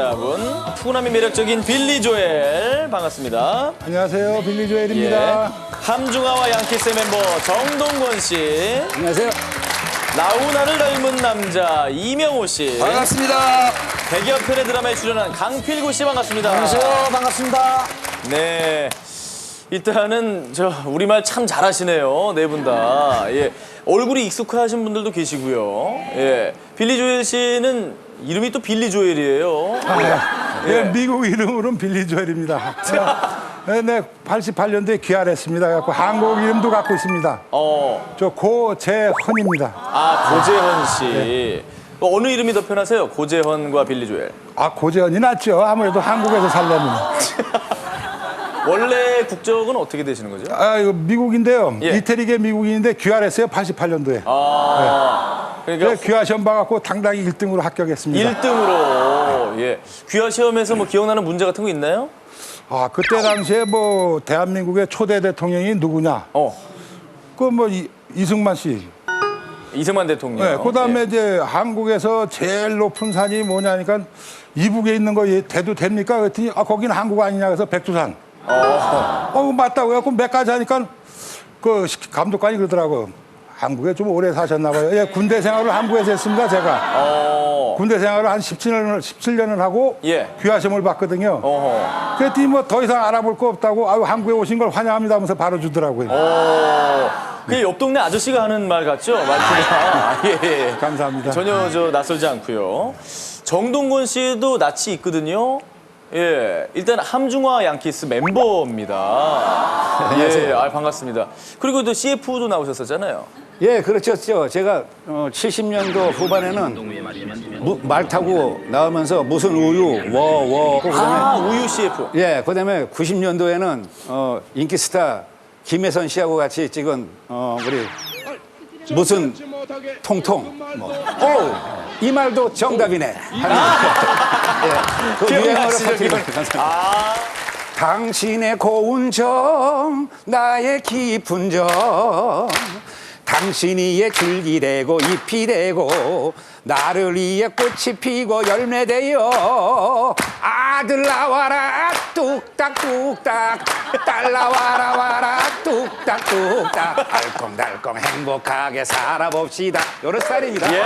남자분 푸근함이 매력적인 빌리 조엘 반갑습니다. 안녕하세요. 빌리 예. 조엘입니다. 함중아와 양키스 멤버 정동건 씨, 안녕하세요. 나훈아를 닮은 남자 이명호 씨, 반갑습니다. 대기업 편의 드라마에 출연한 강필구 씨 반갑습니다. 반갑습니다. 네. 일단은 저 우리말 참 잘하시네요. 네 분 다. 예. 얼굴이 익숙하신 분들도 계시고요. 예. 빌리 조엘 씨는 이름이 또 빌리 조엘이에요. 예, 미국 이름으로는 빌리 조엘입니다. 네, 네, 88년도에 귀환했습니다. 갖고 한국 이름도 갖고 있습니다. 어. 저 고재헌입니다. 아, 고재헌 씨. 어, 어느 이름이 더 편하세요? 고재헌과 빌리 조엘. 아, 고재헌이 낫죠. 아무래도 한국에서 살려면. 원래 국적은 어떻게 되시는 거죠? 아, 이거 미국인데요. 예. 이태리계 미국인인데 귀환했어요. 88년도에. 아. 그러니까 네, 귀화 시험 봐갖고 당당히 1등으로 합격했습니다. 1등으로 예. 귀화 시험에서 뭐 기억나는 문제 같은 거 있나요? 아, 그때 당시에 뭐 대한민국의 초대 대통령이 누구냐? 어. 그뭐 이승만 씨. 이승만 대통령. 네, 그다음에 예. 이제 한국에서 제일 높은 산이 뭐냐니까 이북에 있는 거 대도 됩니까? 그랬더니 아 거기는 한국 아니냐 그래서 백두산. 어, 어 맞다고 해갖고 몇 가지 하니까 그 시- 감독관이 그러더라고. 한국에 좀 오래 사셨나 봐요. 예, 군대 생활을 한국에서 했습니다, 제가. 어. 군대 생활을 한 17년을, 17년을 하고 예. 귀화시험을 봤거든요. 어허. 그랬더니 뭐 더 이상 알아볼 거 없다고 아유, 한국에 오신 걸 환영합니다 하면서 바로 주더라고요. 어. 그게 옆 동네 아저씨가 하는 말 같죠? 말투가. 예, 예. 감사합니다. 전혀 저 낯설지 않고요. 정동건 씨도 낯이 있거든요. 예, 일단 함중화 양키스 멤버입니다. 예, 아, 반갑습니다. 그리고 또 CF도 나오셨었잖아요. 예, 그렇죠. 저 제가 어, 70년도 후반에는 무- 말 타고 나오면서 무슨 우유, 워, 워. 그다음에 아, 우유 CF. 예, 그 다음에 90년도에는 어, 인기 스타 김혜선 씨하고 같이 찍은 어, 우리 무슨 통통. 뭐. 오, 이 말도 정답이네. 하는 예, 기억나시죠, 퍼뜨리고 기억- 감사합니다. 아, 당신의 고운 점 나의 깊은 점. 당신이 줄기 되고 잎이 되고 나를 위해 꽃이 피고 열매 되어 아들 나와라 뚝딱뚝딱. 딸 나와라 와라 뚝딱뚝딱. 알콩달콩 행복하게 살아봅시다. 요런 스타일입니다. 예.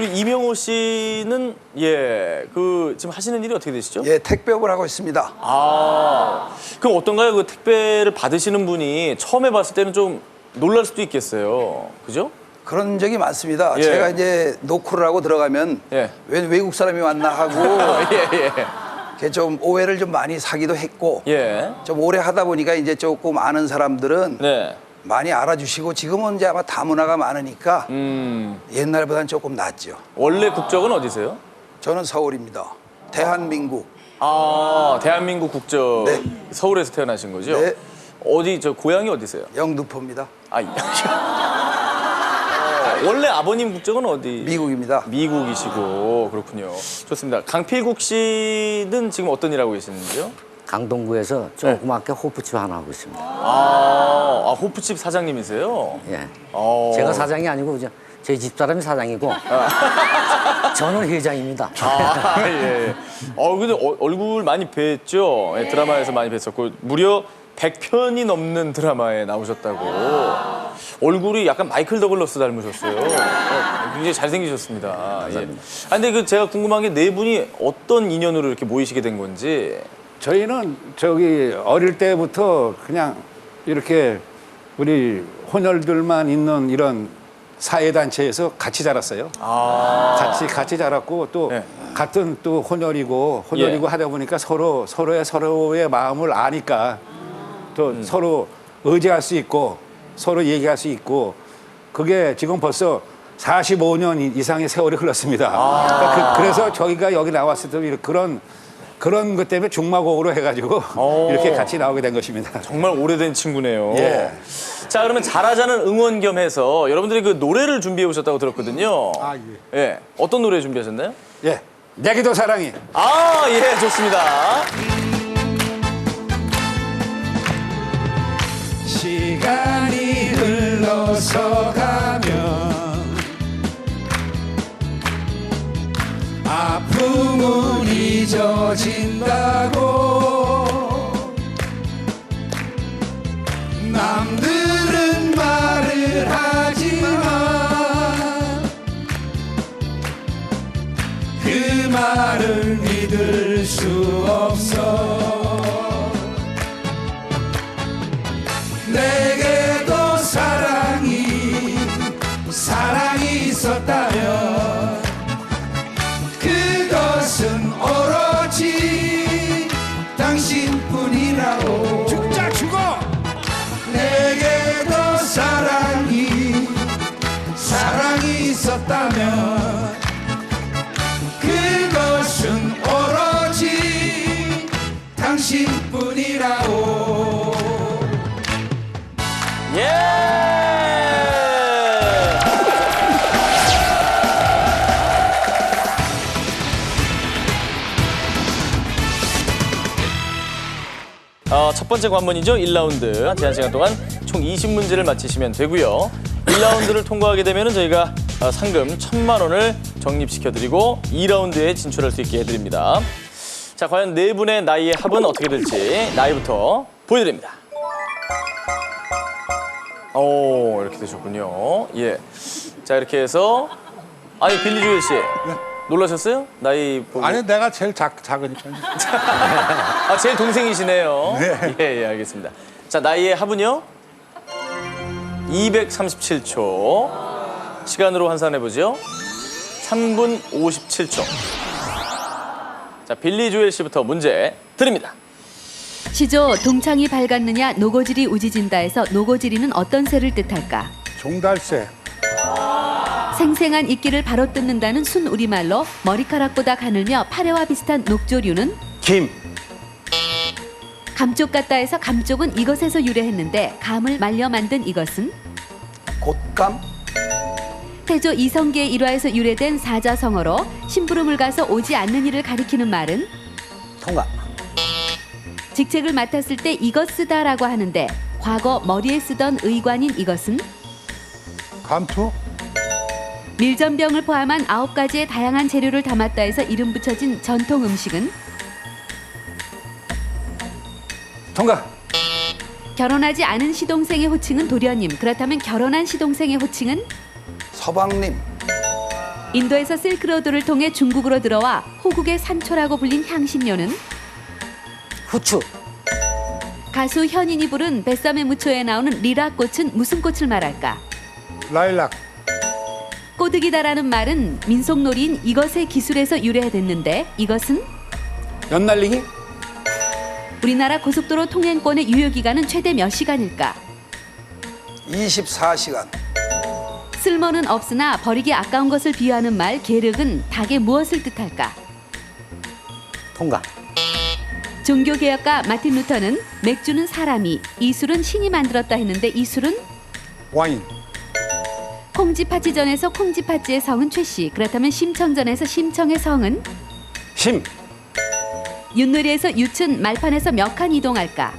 그리고 이명호 씨는 예, 그 지금 하시는 일이 어떻게 되시죠? 예, 택배업을 하고 있습니다. 아, 그럼 어떤가요? 그 택배를 받으시는 분이 처음에 봤을 때는 좀 놀랄 수도 있겠어요. 그죠? 그런 적이 많습니다. 예. 제가 이제 노크를 하고 들어가면 예. 왜 외국 사람이 왔나 하고 예, 예. 이렇게 좀 오해를 좀 많이 사기도 했고 예. 좀 오래 하다 보니까 이제 조금 아는 사람들은 네. 많이 알아주시고 지금은 이제 아마 다문화가 많으니까 음, 옛날보다는 조금 낫죠. 원래 국적은 어디세요? 저는 서울입니다. 대한민국. 아, 대한민국 국적. 네. 서울에서 태어나신 거죠? 네. 어디, 저 고향이 어디세요? 영등포입니다. 아, 이- 어, 원래 아버님 국적은 어디? 미국입니다. 미국이시고 그렇군요. 좋습니다. 강필국 씨는 지금 어떤 일 하고 계시는지요? 강동구에서 조그맣게 호프집 하나 하고 있습니다. 아, 아 호프집 사장님이세요? 예. 어. 제가 사장이 아니고 이제 제 집사람이 사장이고 저는 회장입니다. 아, 예. 어, 근데 어- 얼굴 많이 뵀죠? 예, 드라마에서 많이 뵀었고 무려 100편이 넘는 드라마에 나오셨다고. 얼굴이 약간 마이클 더글러스 닮으셨어요. 어, 굉장히 잘생기셨습니다. 예. 아, 근데 그 제가 궁금한 게 네 분이 어떤 인연으로 이렇게 모이시게 된 건지. 저희는 저기 어릴 때부터 그냥 이렇게 우리 혼혈들만 있는 이런 사회단체에서 같이 자랐어요. 아. 같이 같이 자랐고 또 네. 같은 또 혼혈이고 혼혈이고 예. 하다 보니까 서로 서로의 서로의 마음을 아니까 또 음. 서로 의지할 수 있고 서로 얘기할 수 있고 그게 지금 벌써 45년 이상의 세월이 흘렀습니다. 아. 그러니까 그, 래서 저희가 여기 나왔을 때 그런 그런 것 때문에 종마곡으로 해가지고 오. 어. 이렇게 같이 나오게 된 것입니다. 정말 오래된 친구네요. 예. 자 그러면 잘하자는 응원 겸해서 여러분들이 그 노래를 준비해 오셨다고 들었거든요. 아 예. 예. 어떤 노래 준비하셨나요? 예. 내기도 사랑이. 아 예 좋습니다. 시간이 흘러서 가면 아픔은 잊어진다고. 남들은 말을 하지만 그 말을 믿을 수 없어 번째 관문이죠. 1라운드. 제한 시간 동안 총 20문제를 맞히시면 되고요. 1라운드를 통과하게 되면 저희가 어, 상금 1천만 원을 적립시켜드리고 2라운드에 진출할 수 있게 해드립니다. 자, 과연 네 분의 나이의 합은 어떻게 될지 나이부터 보여드립니다. 오, 이렇게 되셨군요. 예. 자, 이렇게 해서 아니 빌리 조엘 씨 놀라셨어요? 나이 보고 아니 내가 제일 작, 작으니까 아, 제일 동생이시네요. 네. 예, 예, 알겠습니다. 자, 나이의 합은요? 237초. 시간으로 환산해보죠. 3분 57초. 자, 빌리 조엘 씨부터 문제 드립니다. 시조 동창이 밝았느냐 노고질이 우지진다에서 노고질이는 어떤 새를 뜻할까? 종달새 생생한 이끼를 바로 뜯는다는 순 우리말로 머리카락보다 가늘며 파래와 비슷한 녹조류는 김, 감쪽 같다에서 감쪽은 이것에서 유래했는데 감을 말려 만든 이것은 곶감. 태조 이성계의 일화에서 유래된 사자성어로 심부름을 가서 오지 않는 이를 가리키는 말은 통과. 직책을 맡았을 때 이것 쓰다라고 하는데 과거 머리에 쓰던 의관인 이것은 감투 밀전병을 포함한 아홉 가지의 다양한 재료를 담았다 해서 이름 붙여진 전통 음식은 통과, 결혼하지 않은 시동생의 호칭은 도련님. 그렇다면 결혼한 시동생의 호칭은 서방님 인도에서 실크로드를 통해 중국으로 들어와 호국의 산초라고 불린 향신료는 후추. 가수 현인이 부른 뱃삼의 무초에 나오는 리라 꽃은 무슨 꽃을 말할까? 라일락 꼬드기다라는 말은 민속놀이인 이것의 기술에서 유래됐는데 이것은 연날리기, 우리나라 고속도로 통행권의 유효 기간은 최대 몇 시간일까? 24시간 쓸모는 없으나 버리기 아까운 것을 비유하는 말 게륵은 닭의 무엇을 뜻할까? 통과. 종교개혁가 마틴 루터는 맥주는 사람이 이 술은 신이 만들었다 했는데 이 술은 와인 콩지파찌전에서 콩지파찌의 성은 최씨. 그렇다면 심청전에서 심청의 성은? 심, 윷놀이에서 윷은 말판에서 몇 칸 이동할까?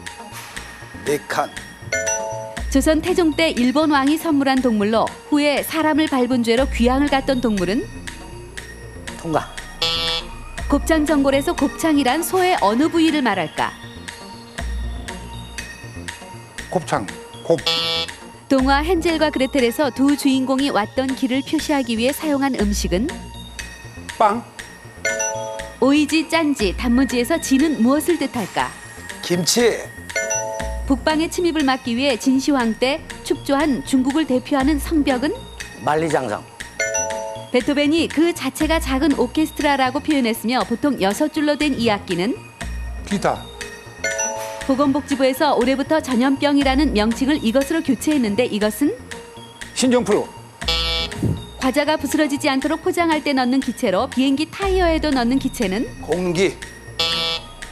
네 칸 조선 태종 때 일본 왕이 선물한 동물로 후에 사람을 밟은 죄로 귀향을 갔던 동물은? 통과. 곱창 전골에서 곱창이란 소의 어느 부위를 말할까? 곱창. 곱 동화 헨젤과 그레텔에서 두 주인공이 왔던 길을 표시하기 위해 사용한 음식은 빵, 오이지, 짠지, 단무지에서 지는 무엇을 뜻할까? 김치. 북방의 침입을 막기 위해 진시황 때 축조한 중국을 대표하는 성벽은? 만리장성. 베토벤이 그 자체가 작은 오케스트라라고 표현했으며 보통 여섯 줄로 된 이 악기는? 기타 보건복지부에서 올해부터 전염병이라는 명칭을 이것으로 교체했는데 이것은? 신종프로, 과자가 부스러지지 않도록 포장할 때 넣는 기체로 비행기 타이어에도 넣는 기체는? 공기.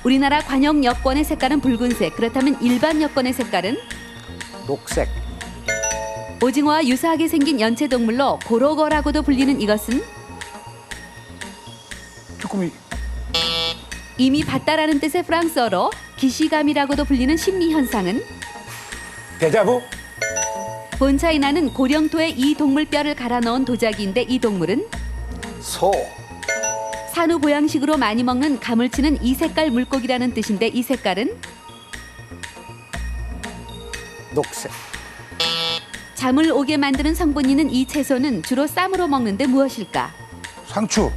우리나라 관용 여권의 색깔은 붉은색 그렇다면 일반 여권의 색깔은? 녹색. 오징어와 유사하게 생긴 연체 동물로 고로거라고도 불리는 이것은? 쭈꾸미. 이미 봤다라는 뜻의 프랑스어로 기시감이라고도 불리는 심리 현상은 대자부, 본차이나는 고령토에 이 동물 뼈를 갈아 넣은 도자기인데 이 동물은 소 한우 보양식으로 많이 먹는 가물치는 이 색깔 물고기라는 뜻인데 이 색깔은 녹색. 잠을 오게 만드는 성분이 이 채소는 주로 쌈으로 먹는데 무엇일까? 상추.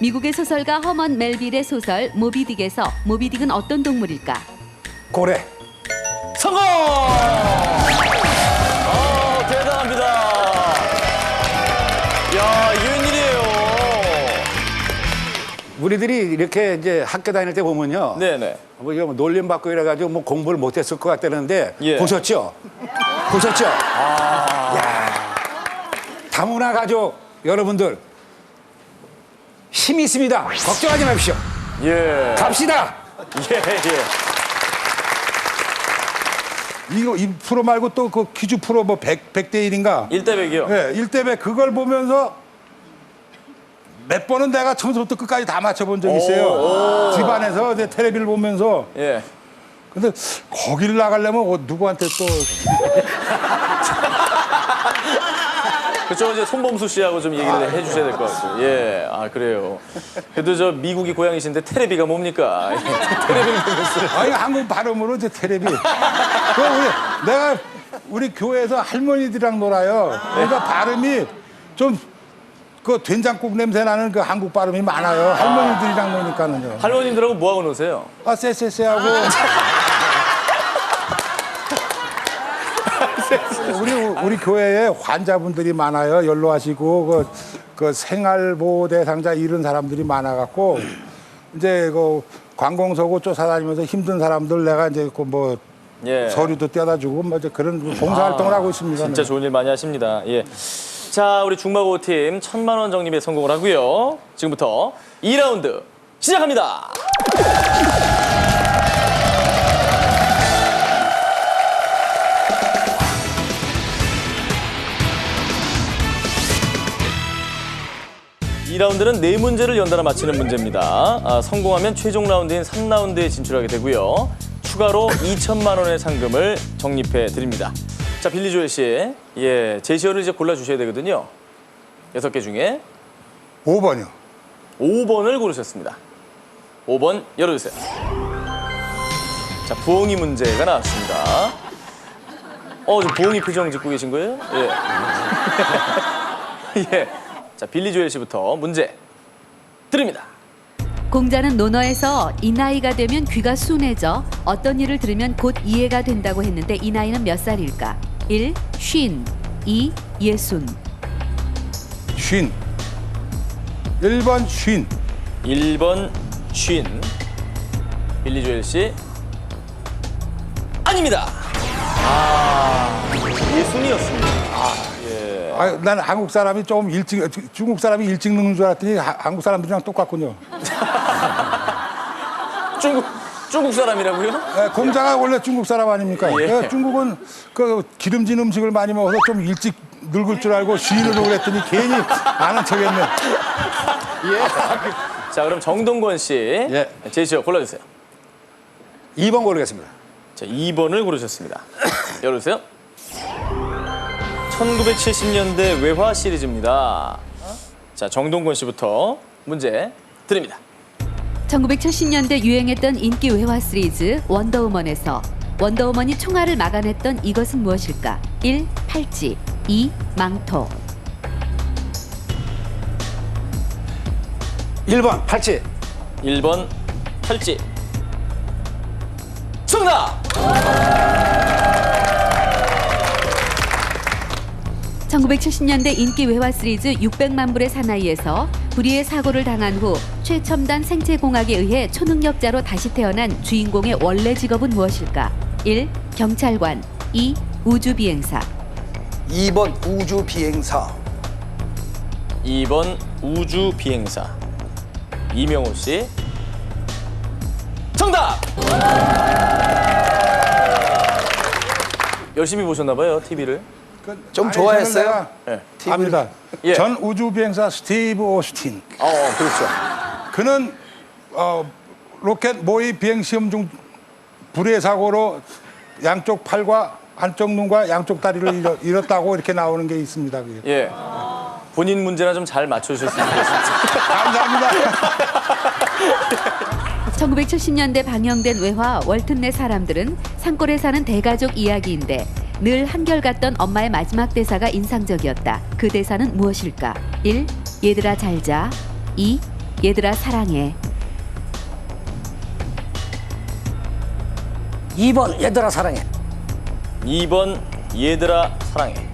미국의 소설가 허먼 멜빌의 소설 모비딕에서 모비딕은 어떤 동물일까? 고래. 성공! 아, 대단합니다. 야, 이게 웬일이에요. 우리들이 이렇게 이제 학교 다닐 때 보면요. 네네. 뭐 이거 뭐 놀림 받고 이래가지고 뭐 공부를 못했을 것 같다는데 예. 보셨죠? 보셨죠? 야 다문화 가족 여러분들 힘이 있습니다. 걱정하지 마십시오. 예. 갑시다. 예, 예. 이거 이 프로 말고 또 그 퀴즈 프로 뭐 100, 100대 1인가? 일대 100이요. 예, 1대 100 그걸 보면서 몇 번은 내가 처음부터 끝까지 다 맞춰본 적이 있어요. 집안에서 이제 텔레비를 보면서. 예. 근데 거기를 나가려면 어, 누구한테 또 그쪽 이제 손범수 씨하고 좀 얘기를 해 주셔야 될 것 같고. 예. 아, 그래요. 그래도 저 미국이 고향이신데 테레비가 뭡니까? 예, 테레비를 보면서. 아니 한국 발음으로 이제 텔레비. 그 우리 내가 우리 교회에서 할머니들이랑 놀아요. 그러니까 발음이 좀 그 된장국 냄새 나는 그 한국 발음이 많아요. 할머니들이랑 노니까는요. 할머님들하고 뭐하고 노세요? 아 쎄쎄쎄하고. 우리 우리 교회에 환자분들이 많아요. 연로하시고 그, 그 생활보호 대상자 이런 사람들이 많아갖고 이제 그 관공서고 쫓아다니면서 힘든 사람들 내가 이제 그뭐 예. 서류도 떼다 주고 뭐 이제 그런 봉사 활동을 하고 있습니다. 진짜 네. 좋은 일 많이 하십니다. 예. 자, 우리 중마고 팀 천만 원 적립에 성공을 하고요. 지금부터 2라운드 시작합니다. 이라운드는 네 문제를 연달아 맞히는 문제입니다. 아, 성공하면 최종 라운드인 3라운드에 진출하게 되고요. 추가로 2천만 원의 상금을 적립해 드립니다. 자, 빌리 조엘 씨. 예, 제시어를 이제 골라 주셔야 되거든요. 여섯 개 중에 5번이요. 5번을 고르셨습니다. 5번 열어주세요. 자, 부엉이 문제가 나왔습니다. 어, 지금 부엉이 표정 짓고 계신 거예요? 예. 예. 자, 빌리 조엘 씨부터 문제 드립니다. 공자는 논어에서 이 나이가 되면 귀가 순해져 어떤 일을 들으면 곧 이해가 된다고 했는데 이 나이는 몇 살일까? 1. 쉰 2. 예순 쉰. 1번 쉰. 1번 쉰. 빌리 조엘 씨. 아닙니다. 아, 예순이었습니다. 아, 예. 아, 난 한국 사람이 좀 일찍 중국 사람이 일찍 늙는 줄 알았더니 하- 한국 사람들이랑 똑같군요. 중국, 중국 사람이라고요? 예, 공자가 원래 중국 사람 아닙니까? 예. 예, 중국은 그 기름진 음식을 많이 먹어서 좀 일찍 늙을 줄 알고 쉰으로 그랬더니 괜히 아는 척했네. 자, 그럼 정동권 씨. 예. 제시어 골라주세요. 2번 고르겠습니다. 자, 2번을 고르셨습니다. 열어주세요. 1970년대 외화 시리즈입니다. 자, 정동권 씨부터 문제 드립니다. 1970년대 유행했던 인기 외화 시리즈 원더우먼에서 원더우먼이 총알을 막아냈던 이것은 무엇일까? 1. 팔찌 2. 망토 1번 팔찌. 1번 팔찌. 정답! 1970년대 인기 외화 시리즈 600만 불의 사나이에서 불의의 사고를 당한 후 최첨단 생체공학에 의해 초능력자로 다시 태어난 주인공의 원래 직업은 무엇일까? 1. 경찰관 2. 우주비행사 2번 우주 비행사. 2번 우주 비행사. 이명호 씨. 정답! 열심히 보셨나 봐요, TV를. 좀 좋아했어요? 예. 내가 압니다. 예. 전 우주 비행사 스티브 오스틴. 어, 그렇죠. 그는 어, 로켓 모의 비행 시험 중 불의 사고로 양쪽 팔과 한쪽 눈과 양쪽 다리를 잃었다고 이렇게 나오는 게 있습니다. 그게. 예. 본인 문제나 좀 잘 맞춰주셨으면 좋겠습니다. 감사합니다. 1970년대 방영된 외화 월튼 내 사람들은 산골에 사는 대가족 이야기인데 늘 한결같던 엄마의 마지막 대사가 인상적이었다. 그 대사는 무엇일까? 1. 얘들아 잘 자. 2. 얘들아 사랑해. 2번 얘들아 사랑해. 2번 얘들아 사랑해.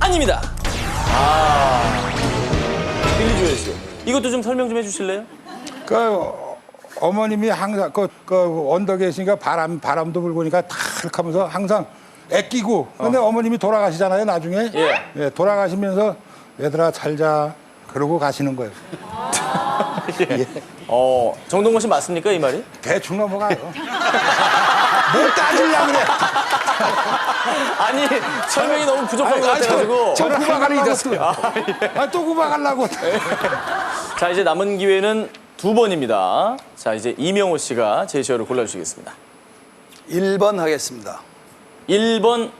아닙니다. 아. 빌리 조엘 씨. 이것도 좀 설명 좀 해주실래요? 그 어, 어머님이 항상 그, 그 언덕에 계시니까 바람 바람도 불고니까 탁 하면서 항상 애끼고 근데 어. 머님이 돌아가시잖아요 나중에 예. 돌아가시면서 얘들아 잘자 그러고 가시는 거예요 어, 정동건 씨 맞습니까 이 말이? 대충 넘어가요 뭘 따지려 그래 아니 설명이 너무 부족한 것 같아가지고. 저 구박하려고. 또, 아, 또 구박하려고 자 이제 남은 기회는 두 번입니다. 자 이제 이명호 씨가 제시어를 골라주시겠습니다. 1번 하겠습니다. 1번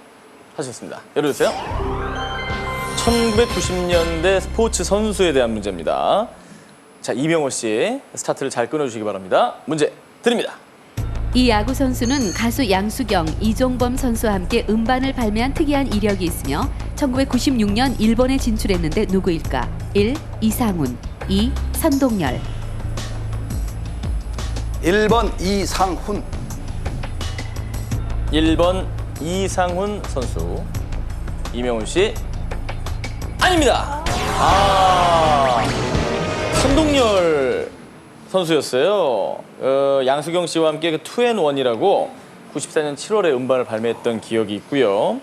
하셨습니다. 열어주세요. 1990년대 스포츠 선수에 대한 문제입니다. 자 이명호 씨 스타트를 잘 끊어주시기 바랍니다. 문제 드립니다. 이 야구 선수는 가수 양수경, 이종범 선수와 함께 음반을 발매한 특이한 이력이 있으며 1996년 일본에 진출했는데 누구일까? 1. 이상훈 2. 선동열 1번 이상훈. 1번 이상훈 선수 이명훈 씨 아닙니다. 아 선동열 선수였어요. 어, 양수경 씨와 함께 그 투앤원이라고 94년 7월에 음반을 발매했던 기억이 있고요.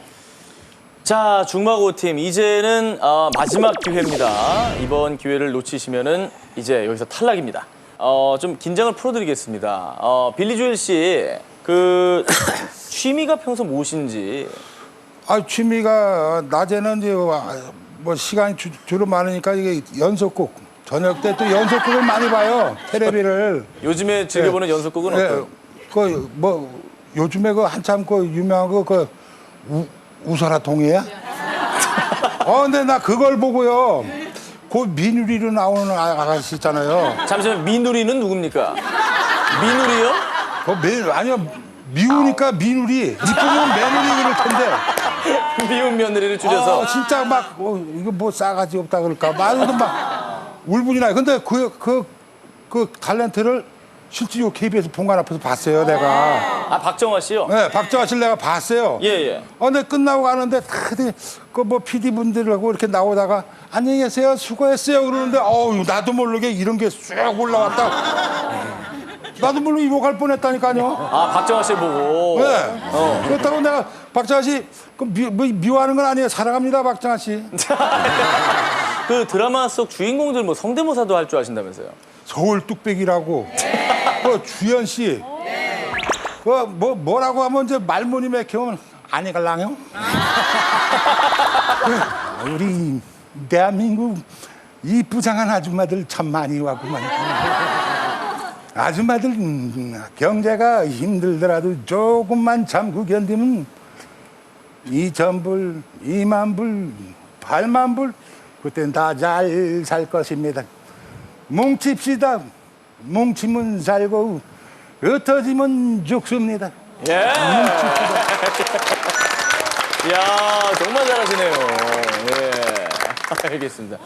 자 중마고 팀 이제는 어, 마지막 기회입니다. 이번 기회를 놓치시면은 이제 여기서 탈락입니다. 어, 좀 긴장을 풀어드리겠습니다. 어, 빌리 조엘 씨, 그 취미가 평소 무엇인지. 아 취미가 낮에는 이제 뭐 시간이 주, 주로 많으니까 이게 연속곡 저녁 때 또 연속곡을 많이 봐요 테레비를. 요즘에 즐겨보는 연속곡은 어떤? 그 뭐 요즘에 그 한참 그 유명한 거그 우서라 동해야 어 근데 나 그걸 보고요 그 민유리로 나오는 아- 아가씨 있잖아요. 잠시만 미누리는 누굽니까? 미누리요? 그 매, 아니요. 미우니까 민우리. 이쁘면 매누리 그럴 텐데. 미운 며느리를 줄여서. 어, 진짜 막 어, 이거 뭐 싸가지 없다 그럴까. 말도 막 울분이 나요. 근데 그 그 그 탤런트를 실제로 KBS 본관 앞에서 봤어요, 내가. 아 박정화 씨요? 네, 박정아 씨를 내가 봤어요. 예, 예. 어, 근데 끝나고 가는데 그뭐 PD 분들하고 이렇게 나오다가 안녕히 계세요, 수고했어요 그러는데 어우 나도 모르게 이런 게 쑥 올라왔다. 나도 모르게 욕할 뻔했다니까요. 아 박정화 씨 보고 네. 어. 그렇다고 내가 박정아 씨그 미, 뭐, 미워하는 건 아니에요. 사랑합니다, 박정아 씨. 그 드라마 속 주인공들 뭐 성대모사도 할 줄 아신다면서요? 서울 뚝배기라고. 그 주연 씨. 그뭐 뭐라고 하면 이제 말문이 맥히면 아니 갈랑요? 그 우리 대한민국 이 부장한 아줌마들 참 많이 왔구만. 아줌마들 음, 경제가 힘들더라도 조금만 참고 견디면 이천불, 이만 불, 팔만 불 그땐 다 잘 살 것입니다. 뭉칩시다. 뭉치면 살고 흩어지면 죽습니다. 예. 이야 정말 잘하시네요. 예. 알겠습니다.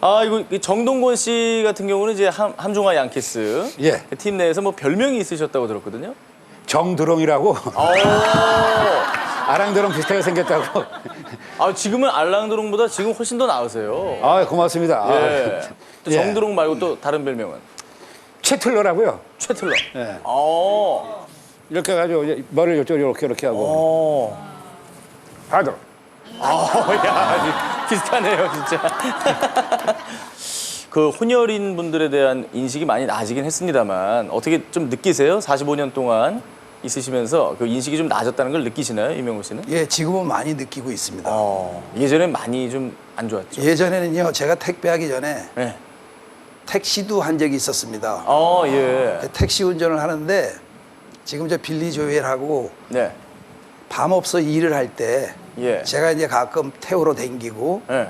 아 이거 이 정동건 씨 같은 경우는 이제 함, 함중화 양키스 예. 그팀 내에서 뭐 별명이 있으셨다고 들었거든요. 정드롱이라고 어. 아랑드롱 비슷하게 생겼다고. 아 지금은 알랑드롱보다 지금 훨씬 더 나으세요. 아 고맙습니다. 예. 또 예. 정드롱 말고 또 다른 별명은 최틀러라고요. 최틀러. 예. 어. 이렇게 해가지고 이제 머리를 이쪽 이렇게 이렇게 하고. 어. 하도. 어, 야, 비슷하네요, 진짜. 그 혼혈인 분들에 대한 인식이 많이 나아지긴 했습니다만 어떻게 좀 느끼세요? 45년 동안 있으시면서 그 인식이 좀 나아졌다는 걸 느끼시나요, 이명호 씨는? 예, 지금은 많이 느끼고 있습니다. 어, 예전엔 많이 좀 안 좋았죠. 예전에는요, 제가 택배하기 전에 네. 택시도 한 적이 있었습니다. 어, 예. 택시 운전을 하는데 지금 저 빌리 조엘하고 네. 밤 없어 일을 할 때 예. 제가 이제 가끔 태우러 댕기고 예.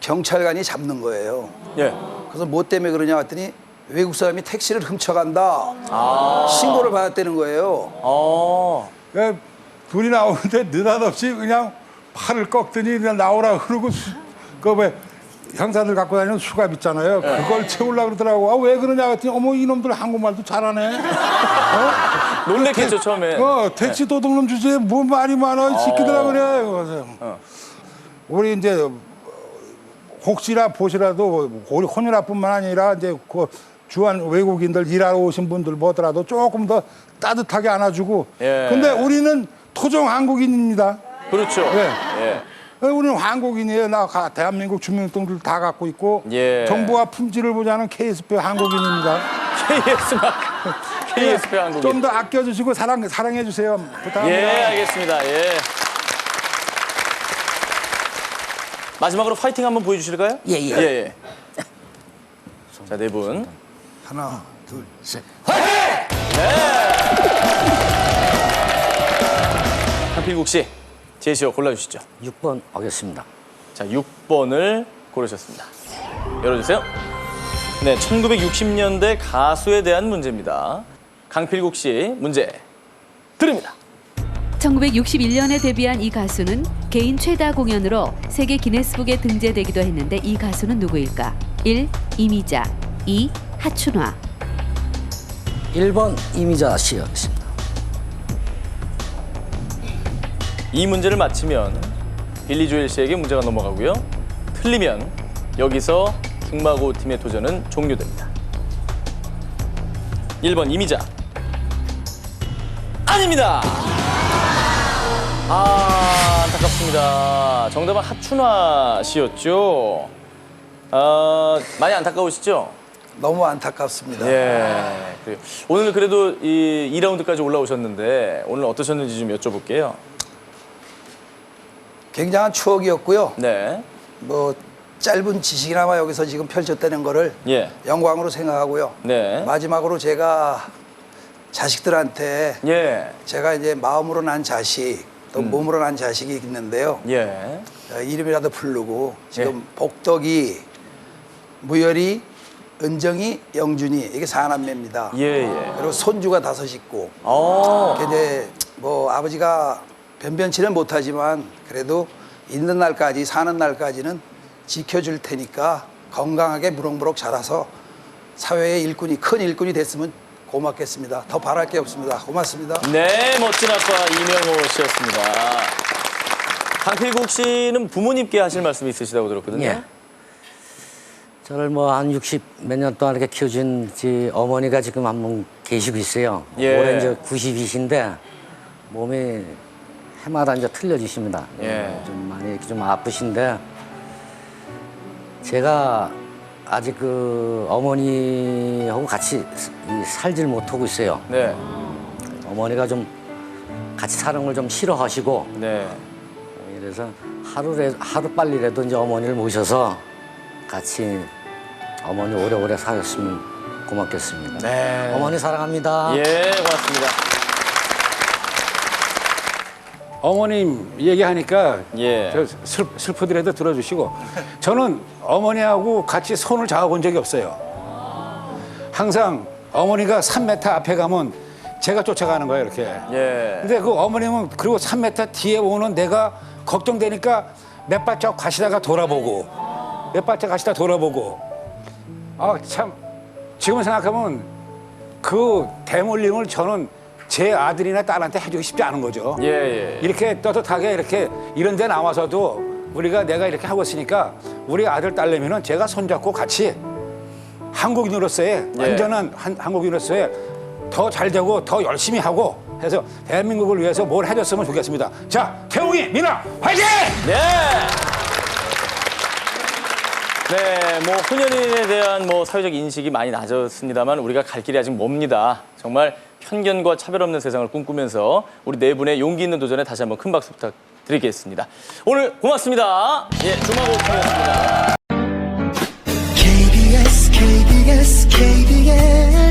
경찰관이 잡는 거예요. 예. 그래서 뭐 때문에 그러냐 했더니 외국 사람이 택시를 훔쳐간다. 아. 신고를 받았다는 거예요. 어. 그 둘이 나오는데 느닷없이 그냥 팔을 꺾더니 그냥 나오라 그러고 그왜 형사들 갖고 다니는 수갑 있잖아요. 그걸 채우려고 그러더라고. 아, 왜 그러냐 했더니 어머 이놈들 한국말도 잘하네. 놀랬겠죠, 처음에. 어, 택시 도둑놈 주제에 뭐 말이 많아. 시키더라 그래. 그래서 우리 이제 혹시나 보시라도 우리 혼혈아뿐만 아니라 이제 그 주한 외국인들 일하러 오신 분들 뭐더라도 조금 더 따뜻하게 안아주고. 예. 근데 우리는 토종 한국인입니다. 그렇죠. 네. 예. 우리는 한국인이에요. 나 가- 대한민국 주민등록을 다 갖고 있고 예. 정부와 품질을 보자는 KSP 한국인입니다. KS 막 KSP 한국인. 좀 더 아껴주시고 사랑 사랑해 주세요. 부탁합니다. 예, 알겠습니다. 예. 마지막으로 파이팅 한번 보여주실까요? 예, 예. 예. 자, 네 분. 하나, 둘. 한필국 씨, 제시어 골라주시죠. 6번 하겠습니다. 자, 6번을 고르셨습니다. 열어주세요. 네, 1960년대 가수에 대한 문제입니다. 강필국 씨, 문제 드립니다. 1961년에 데뷔한 이 가수는 개인 최다 공연으로 세계 기네스북에 등재되기도 했는데 이 가수는 누구일까? 1. 이미자 2. 하춘화 1번 이미자 씨였습니다. 이 문제를 맞히면 빌리 조엘 씨에게 문제가 넘어가고요. 틀리면 여기서 중마고 팀의 도전은 종료됩니다. 1번 이미자. 아닙니다. 아, 안타깝습니다. 정답은 하춘화 씨였죠. 아, 많이 안타까우시죠? 너무 안타깝습니다. 예. 그래요. 오늘 그래도 이 2라운드까지 올라오셨는데 오늘 어떠셨는지 좀 여쭤볼게요. 굉장한 추억이었고요. 네. 뭐 짧은 지식이나마 여기서 지금 펼쳤다는 거를 예. 영광으로 생각하고요. 네. 마지막으로 제가 자식들한테 예. 제가 이제 마음으로 난 자식 또 몸으로 난 자식이 있는데요. 예. 어, 이름이라도 부르고 지금 복덕이, 무열이, 은정이, 영준이 이게 사남매입니다. 예, 예. 그리고 손주가 다섯 있고 어. 이렇게 이제 뭐 아버지가 변변치는 못하지만 그래도 있는 날까지 사는 날까지는 지켜줄 테니까 건강하게 무럭무럭 자라서 사회의 일꾼이 큰 일꾼이 됐으면 고맙겠습니다. 더 바랄 게 없습니다. 고맙습니다. 네, 멋진 아빠 이명호 씨였습니다. 강필국 씨는 부모님께 하실 말씀이 있으시다고 들었거든요. 예. 저를 뭐 한 60 몇 년 동안 이렇게 키워준 제 어머니가 지금 한 분 계시고 있어요. 예. 올해 이제 90이신데 몸이 해마다 이제 틀려지십니다. 예. 좀 많이 이렇게 좀 아프신데 제가 아직 그 어머니하고 같이 이 살질 못하고 있어요. 네. 어머니가 좀 같이 사는 걸 좀 싫어하시고 네. 그래서 하루래 하루 빨리라도 이제 어머니를 모셔서 같이 어머니 오래오래 사셨으면 고맙겠습니다. 네. 어머니 사랑합니다. 예, 고맙습니다. 어머님 얘기하니까 예. 저 슬, 슬프더라도 들어주시고 저는 어머니하고 같이 손을 잡아본 적이 없어요. 항상 어머니가 3m 앞에 가면 제가 쫓아가는 거예요 이렇게. 예. 근데 그 어머님은 그리고 3m 뒤에 오는 내가 걱정되니까 몇 발짝 가시다가 돌아보고 몇 발짝 가시다 돌아보고 아 참 지금 생각하면 그 대물림을 저는 제 아들이나 딸한테 해주기 쉽지 않은 거죠. 예, 예. 이렇게 떳떳하게 이렇게 이런 데 나와서도 우리가 내가 이렇게 하고 있으니까 우리 아들 딸내미는 제가 손잡고 같이 한국인으로서의 예. 완전한 한, 한국인으로서의 더 잘 되고 더 열심히 하고 해서 대한민국을 위해서 뭘 해줬으면 좋겠습니다. 자, 태웅이, 민아, 화이팅! 네. 네, 뭐 혼혈인에 대한 뭐 사회적 인식이 많이 낮았습니다만 우리가 갈 길이 아직 멉니다. 정말 편견과 차별 없는 세상을 꿈꾸면서 우리 네 분의 용기 있는 도전에 다시 한번 큰 박수 부탁드리겠습니다. 오늘 고맙습니다. 예, 주마고팀이었습니다. KBS KBS KBS